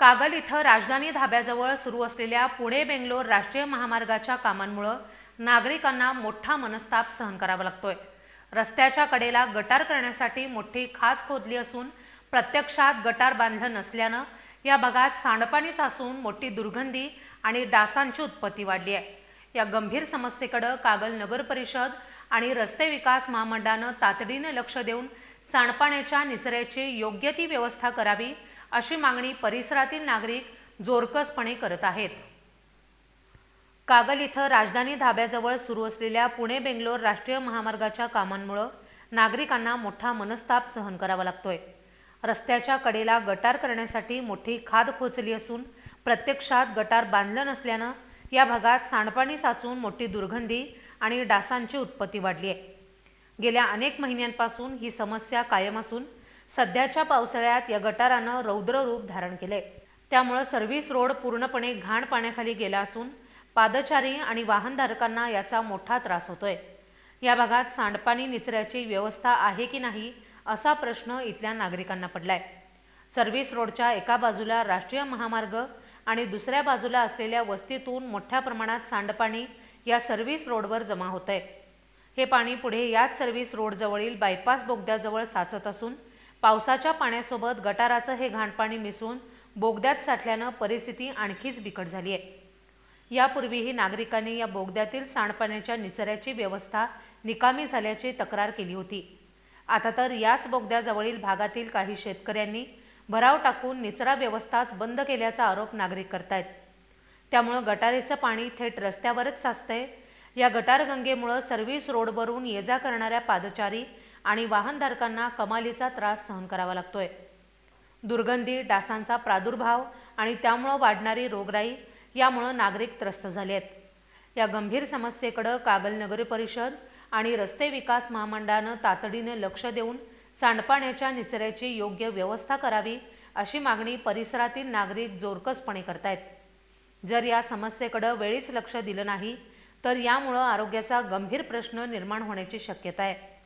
कागल इथं राजधानी धाब्याजवळ सुरू असलेल्या पुणे बेंगलोर राष्ट्रीय महामार्गाच्या कामांमुळं नागरिकांना मोठा मनस्ताप सहन करावा लागतोय. रस्त्याच्या कडेला गटार करण्यासाठी मोठी खाच खोदली असून प्रत्यक्षात गटार बांधलं नसल्यानं या भागात सांडपाणीच असून मोठी दुर्गंधी आणि डासांची उत्पत्ती वाढली आहे. या गंभीर समस्येकडं कागल नगर परिषद आणि रस्ते विकास महामंडळानं तातडीनं लक्ष देऊन सांडपाण्याच्या निचऱ्याची योग्य ती व्यवस्था करावी अशी मागणी परिसरातील नागरिक जोरकसपणे करत आहेत. कागल इथं राजधानी धाब्याजवळ सुरू असलेल्या पुणे बेंगलोर राष्ट्रीय महामार्गाच्या कामांमुळं नागरिकांना मोठा मनस्ताप सहन करावा लागतोय. रस्त्याच्या कडेला गटार करण्यासाठी मोठी खाद खोचली असून प्रत्यक्षात गटार बांधलं नसल्यानं या भागात सांडपाणी साचून मोठी दुर्गंधी आणि डासांची उत्पत्ती वाढली आहे गेल्या अनेक महिन्यांपासून ही समस्या कायम असून सध्याच्या पावसाळ्यात या गटारानं रौद्र रूप धारण केले त्यामुळं सर्व्हिस रोड पूर्णपणे घाण पाण्याखाली गेला असून पादचारी आणि वाहनधारकांना याचा मोठा त्रास होतोय. या भागात सांडपाणी निचऱ्याची व्यवस्था आहे की नाही असा प्रश्न इथल्या नागरिकांना पडलाय. सर्व्हिस रोडच्या एका बाजूला राष्ट्रीय महामार्ग आणि दुसऱ्या बाजूला असलेल्या वस्तीतून मोठ्या प्रमाणात सांडपाणी या सर्व्हिस रोडवर जमा होत आहे हे पाणी पुढे याच सर्व्हिस रोडजवळील बायपास बोगद्याजवळ साचत असून पावसाच्या पाण्यासोबत गटाराचं हे घाणपाणी मिसळून बोगद्यात साठल्यानं परिस्थिती आणखीच बिकट झाली आहे यापूर्वीही नागरिकांनी या बोगद्यातील सांडपाण्याच्या निचऱ्याची व्यवस्था निकामी झाल्याची तक्रार केली होती. आता तर याच बोगद्याजवळील भागातील काही शेतकऱ्यांनी भराव टाकून निचरा व्यवस्थाच बंद केल्याचा आरोप नागरिक करतायत. त्यामुळं गटारीचं पाणी थेट रस्त्यावरच साचतंय. या गटारगंगेमुळं सर्व्हिस रोडवरून ये जा करणाऱ्या पादचारी आणि वाहनधारकांना कमालीचा त्रास सहन करावा लागतोय. दुर्गंधी डासांचा प्रादुर्भाव आणि त्यामुळं वाढणारी रोगराई यामुळं नागरिक त्रस्त झाले आहेत. या गंभीर समस्येकडं कागल नगर परिषद आणि रस्ते विकास महामंडळानं तातडीनं लक्ष देऊन सांडपाण्याच्या निचऱ्याची योग्य व्यवस्था करावी अशी मागणी परिसरातील नागरिक जोरकसपणे करतायत. जर या समस्येकडं वेळीच लक्ष दिलं नाही तर यामुळं आरोग्याचा गंभीर प्रश्न निर्माण होण्याची शक्यता आहे.